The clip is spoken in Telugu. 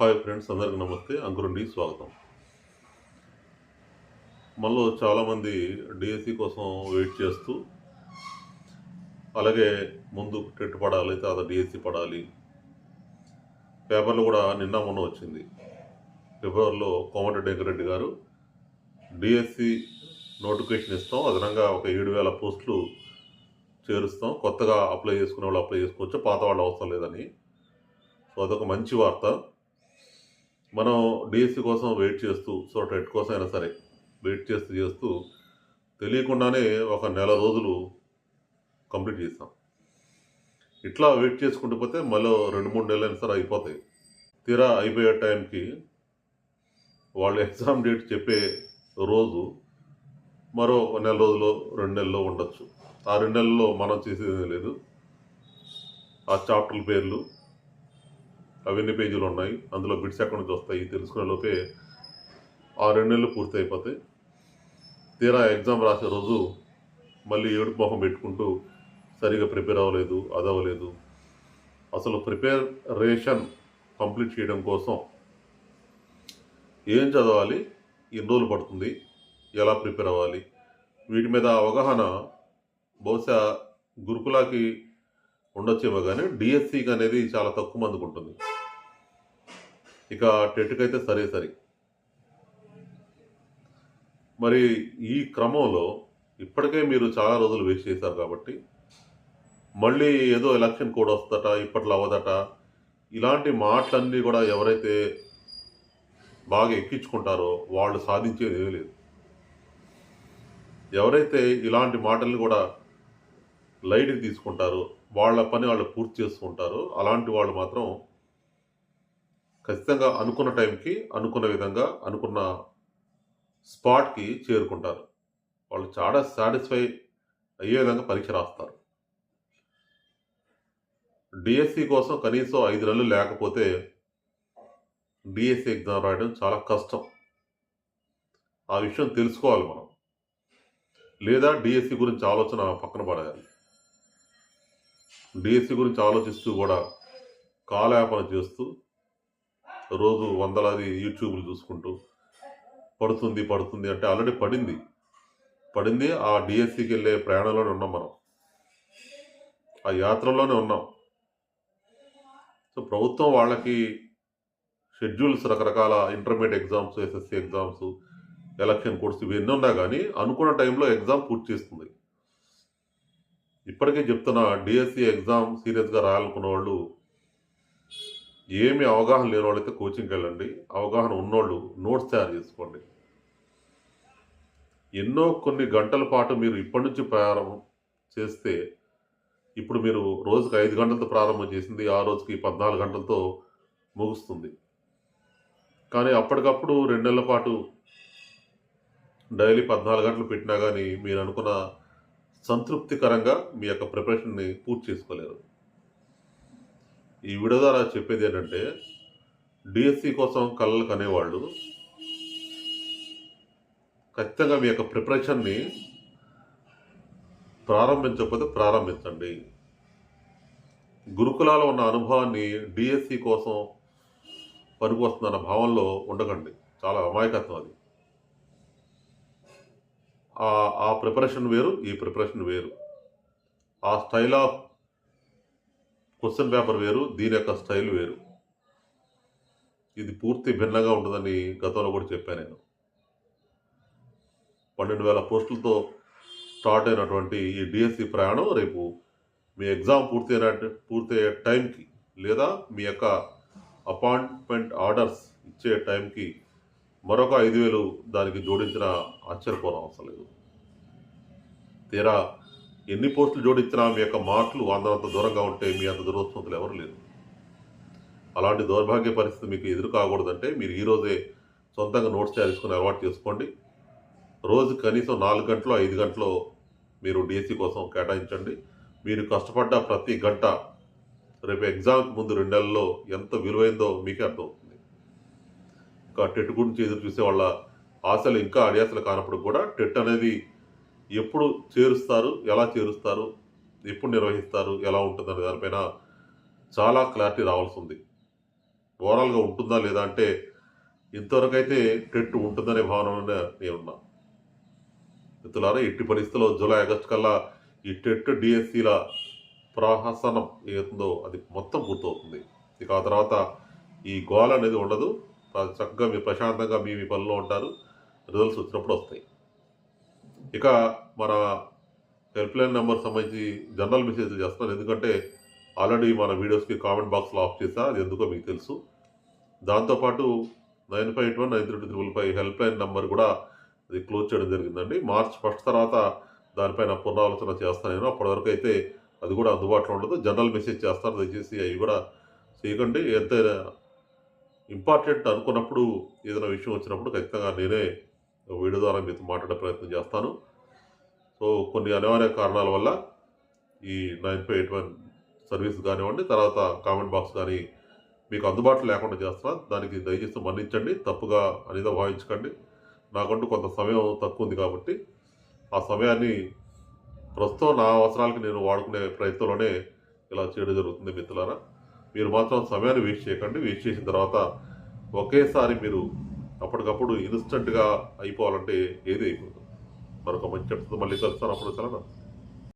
హాయ్ ఫ్రెండ్స్ అందరికి నమస్తే. అంకురండి స్వాగతం. మనలో చాలామంది డిఎస్సి కోసం వెయిట్ చేస్తూ అలాగే ముందు టెట్ పడాలి తర్వాత డిఎస్సి పడాలి. పేపర్లో కూడా నిన్న మొన్న వచ్చింది. ఫిబ్రవరిలో కోమటిరెడ్డి వెంకరెడ్డి గారు డిఎస్సి నోటిఫికేషన్ ఇస్తాం అదనంగా ఒక ఏడు వేల పోస్టులు చేరుస్తాం. కొత్తగా అప్లై చేసుకునే వాళ్ళు అప్లై చేసుకోవచ్చు పాత వాళ్ళు అవసరం లేదని. సో అదొక మంచి వార్త. మనం డిఎస్సి కోసం వెయిట్ చేస్తూ సో టెట్ కోసం అయినా సరే వెయిట్ చేస్తూ చేస్తూ తెలియకుండానే ఒక నెల రోజులు కంప్లీట్ చేస్తాం. ఇట్లా వెయిట్ చేసుకుంటూ పోతే మళ్ళీ రెండు మూడు నెలలు అయినా సరే అయిపోతాయి. తీరా అయిపోయే టైంకి వాళ్ళు ఎగ్జామ్ డేట్ చెప్పే రోజు మరో నెల రోజులు రెండు నెలల్లో ఉండొచ్చు. ఆ రెండు నెలల్లో మనం చేసేది లేదు. ఆ చాప్టర్ల పేర్లు అవి ఎన్ని పేజీలు ఉన్నాయి. అందులో బిట్స్ ఎక్కడి నుంచి వస్తాయి తెలుసుకునే లోపే ఆ రెండు నెలలు పూర్తి అయిపోతాయి తీరా ఎగ్జామ్ రాసే రోజు మళ్ళీ ఏడుపు మొహం పెట్టుకుంటూ సరిగా ప్రిపేర్ అవ్వలేదు అదవ్వలేదు. అసలు ప్రిపేరేషన్ కంప్లీట్ చేయడం కోసం ఏం చదవాలి ఎన్ని రోజులు పడుతుంది ఎలా ప్రిపేర్ అవ్వాలి? వీటి మీద అవగాహన బహుశా గురుకులాకి ఉండొచ్చేమో కానీ డిఎస్సికి అనేది చాలా తక్కువ మందికి ఉంటుంది. ఇక టెట్కి అయితే సరే సరే. మరి ఈ క్రమంలో ఇప్పటికే మీరు చాలా రోజులు వేస్ట్ చేశారు కాబట్టి మళ్ళీ ఏదో ఎలక్షన్ కోడ్ వస్తట ఇప్పట్లో అవ్వదట ఇలాంటి మాటలన్నీ కూడా ఎవరైతే బాగా ఎక్కించుకుంటారో వాళ్ళు సాధించేది ఏమీ లేదు. ఎవరైతే ఇలాంటి మాటల్ని కూడా లైట్కి తీసుకుంటారో వాళ్ళ పని వాళ్ళు పూర్తి చేసుకుంటారో అలాంటి వాళ్ళు మాత్రం ఖచ్చితంగా అనుకున్న టైంకి అనుకున్న విధంగా అనుకున్న స్పాట్కి చేరుకుంటారు. వాళ్ళు చాలా సాటిస్ఫై అయ్యే విధంగా పరీక్ష రాస్తారు. డిఎస్సి కోసం కనీసం ఐదు నెలలు లేకపోతే డిఎస్సి ఎగ్జామ్ రాయడం చాలా కష్టం. ఆ విషయం తెలుసుకోవాలి మనం. లేదా డిఎస్సి గురించి ఆలోచన పక్కన పడేయాలి. డిఎస్సి గురించి ఆలోచిస్తూ కూడా కాలయాపన చేస్తూ రోజు వందలాది యూట్యూబ్లు చూసుకుంటూ పడుతుంది పడుతుంది అంటే ఆల్రెడీ పడింది. పడింది ఆ డిఎస్సికి వెళ్ళే ప్రయాణంలోనే ఉన్నాం మనం. ఆ యాత్రలోనే ఉన్నాం. సో ప్రభుత్వం వాళ్ళకి షెడ్యూల్స్ రకరకాల intermediate exams SSC exams election course ఇవి ఎన్ని ఉన్నా కానీ అనుకున్న టైంలో ఎగ్జామ్ పూర్తి చేస్తుంది. ఇప్పటికే చెప్తున్న డిఎస్సి ఎగ్జామ్ సీరియస్గా రాయాలనుకున్న వాళ్ళు ఏమి అవగాహన లేని వాళ్ళైతే కోచింగ్కి వెళ్ళండి. అవగాహన ఉన్నోళ్ళు నోట్స్ తయారు చేసుకోండి. ఎన్నో కొన్ని గంటల పాటు మీరు ఇప్పటి నుంచి ప్రారంభం చేస్తే ఇప్పుడు మీరు రోజుకి ఐదు గంటలతో ప్రారంభం చేసింది ఆ రోజుకి పద్నాలుగు గంటలతో ముగుస్తుంది. కానీ అప్పటికప్పుడు రెండు నెలల పాటు డైలీ పద్నాలుగు గంటలు పెట్టినా కానీ మీరు అనుకున్న సంతృప్తికరంగా మీ యొక్క ప్రిపరేషన్ని పూర్తి చేసుకోలేరు. ఈ వీడియో ద్వారా చెప్పేది ఏంటంటే డిఎస్సి కోసం కళలు కనేవాళ్ళు ఖచ్చితంగా మీ యొక్క ప్రిపరేషన్ని ప్రారంభించకపోతే ప్రారంభించండి. గురుకులాలో ఉన్న అనుభవాన్ని డిఎస్సి కోసం పనికొస్తుందన్న భావంలో ఉండకండి. చాలా అమాయకత్వం అది. ఆ ప్రిపరేషన్ వేరు ఈ ప్రిపరేషన్ వేరు. ఆ స్టైల్ ఆఫ్ క్వశ్చన్ పేపర్ వేరు దీని యొక్క స్టైల్ వేరు. ఇది పూర్తి భిన్నంగా ఉంటుందని గతంలో కూడా చెప్పాను నేను. పన్నెండు వేల పోస్టులతో స్టార్ట్ అయినటువంటి ఈ డిఎస్సి ప్రయాణం రేపు మీ ఎగ్జామ్ పూర్తి అయిన పూర్తయ్యే టైంకి లేదా మీ యొక్క అపాయింట్మెంట్ ఆర్డర్స్ ఇచ్చే టైంకి మరొక ఐదు వేలు దానికి జోడించిన ఆశ్చర్యపోవడం అవసరం లేదు. తీరా ఎన్ని పోస్టులు జోడించినా మీ యొక్క మార్కులు అందరంత దూరంగా ఉంటే మీ అంత దురదృష్టవంతులు ఎవరు లేరు. అలాంటి దౌర్భాగ్య పరిస్థితి మీకు ఎదురు కాకూడదంటే మీరు ఈరోజే సొంతంగా నోట్స్ చేసుకుని అలవాటు చేసుకోండి. రోజు కనీసం నాలుగు గంటలు ఐదు గంటలు మీరు డిఎస్సి కోసం కేటాయించండి. మీరు కష్టపడ్డ ప్రతి గంట రేపు ఎగ్జామ్కి ముందు రెండు నెలల్లో ఎంత విలువైందో మీకే అర్థమవుతుంది. ఇంకా టెట్ గురించి ఎదురు చూసే వాళ్ళ ఆశలు ఇంకా అడియాసలు కానప్పుడు కూడా టెట్ అనేది ఎప్పుడు చేరుస్తారు ఎలా చేరుస్తారు ఎప్పుడు నిర్వహిస్తారు ఎలా ఉంటుందనే దానిపైన చాలా క్లారిటీ రావాల్సి ఉంది ఓవరాల్గా ఉంటుందా లేదా అంటే ఇంతవరకు అయితే టెట్ ఉంటుందనే భావనలోనే నేనున్నా. మిత్రులారా ఎట్టి పరిస్థితుల్లో జూలై ఆగస్టు కల్లా ఈ టెట్ డిఎస్సీల ప్రహసనం ఏదో అది మొత్తం పూర్తవుతుంది ఇక ఆ తర్వాత ఈ గోల అనేది ఉండదు. చక్కగా మీరు ప్రశాంతంగా మీ మీ పనిలో ఉంటారు. రిజల్ట్స్ వచ్చినప్పుడు వస్తాయి. ఇక మన హెల్ప్లైన్ నెంబర్ సంబంధించి జనరల్ మెసేజ్లు చేస్తాను ఎందుకంటే ఆల్రెడీ మన వీడియోస్కి కామెంట్ బాక్స్లో ఆఫ్ చేసా అది ఎందుకో మీకు తెలుసు. దాంతోపాటు nine five eight one nine three triple five help line number కూడా అది క్లోజ్ చేయడం జరిగిందండి. మార్చ్ ఫస్ట్ తర్వాత దానిపైన పునరాలోచన చేస్తాను నేను. అప్పటి వరకు అయితే అది కూడా అందుబాటులో ఉండదు. జనరల్ మెసేజ్ చేస్తారు. దయచేసి అవి కూడా చేయకండి. ఎంత ఇంపార్టెంట్ అనుకున్నప్పుడు ఏదైనా విషయం వచ్చినప్పుడు ఖచ్చితంగా నేనే వీడియో ద్వారా మీతో మాట్లాడే ప్రయత్నం చేస్తాను. సో కొన్ని అనివార్య కారణాల వల్ల ఈ nine five eight one service కానివ్వండి తర్వాత కామెంట్ బాక్స్ కానీ మీకు అందుబాటులో లేకుండా చేస్తున్నా. దానికి దయచేసి మన్నించండి తప్పుగా అనేది భావించకండి. నాకంటూ కొంత సమయం తక్కువ ఉంది కాబట్టి ఆ సమయాన్ని ప్రస్తుతం నా అవసరాలకి నేను వాడుకునే ప్రయత్నంలోనే ఇలా చేయడం జరుగుతుంది మిత్రులారా. మీరు మాత్రం సమయాన్ని వేస్ట్ చేయకండి. వేస్ట్ చేసిన తర్వాత ఒకేసారి మీరు అప్పటికప్పుడు ఇన్స్టెంట్గా అయిపోవాలంటే ఏది అయిపోతుంది? మరొక మంచి చెప్తుంది. మళ్ళీ కలుస్తాను. అప్పుడు సెలవు.